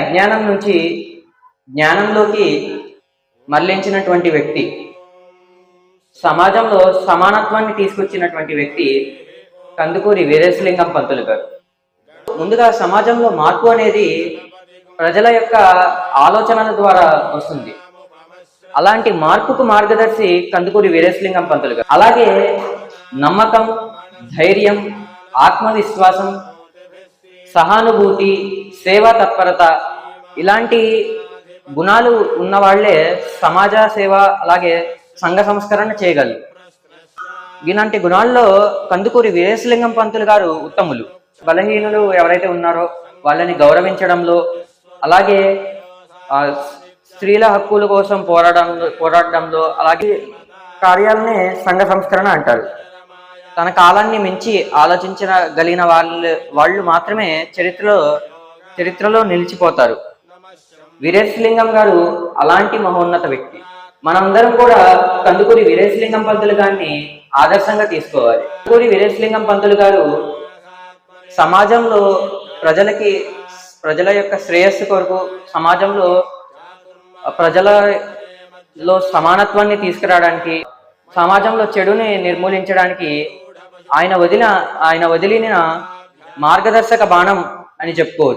అజ్ఞానం నుంచి జ్ఞానంలోకి మళ్ళించినటువంటి వ్యక్తి సమాజంలో సమానత్వాన్ని తీసుకొచ్చినటువంటి వ్యక్తి కందుకూరి వీరేశలింగం పంతులు గారు. ముందుగా సమాజంలో మార్పు అనేది ప్రజల యొక్క ఆలోచనల ద్వారా వస్తుంది. అలాంటి మార్పుకు మార్గదర్శి కందుకూరి వీరేశలింగం పంతులు గారు. అలాగే నమ్మకం ధైర్యం ఆత్మవిశ్వాసం సహానుభూతి సేవా తత్పరత ఇలాంటి గుణాలు ఉన్న వాళ్ళే సమాజ సేవ అలాగే సంఘ సంస్కరణ చేయగలరు. ఇలాంటి గుణాల్లో కందుకూరి వీరేశలింగం పంతులు గారు ఉత్తములు. బలహీనులు ఎవరైతే ఉన్నారో వాళ్ళని గౌరవించడంలో అలాగే స్త్రీల హక్కుల కోసం పోరాడంలో పోరాడడంలో అలాగే కార్యాలనే సంఘ సంస్కరణ అంటారు. తన కాలాన్ని మించి ఆలోచించగలిగిన వాళ్ళు వాళ్ళు మాత్రమే చరిత్రలో చరిత్రలో నిలిచిపోతారు. వీరేశలింగం గారు అలాంటి మహోన్నత వ్యక్తి. మనందరం కూడా కందుకూరి వీరేశలింగం పంతులు గారిని ఆదర్శంగా తీసుకోవాలి. కందుకూరి వీరేశలింగం పంతులు గారు సమాజంలో ప్రజలకి ప్రజల యొక్క శ్రేయస్సు కొరకు సమాజంలో ప్రజలలో సమానత్వాన్ని తీసుకురావడానికి సమాజంలో చెడుని నిర్మూలించడానికి ఆయన వదిలిన ఆయన వదిలిన మార్గదర్శక బాణం అని చెప్పుకోవచ్చు.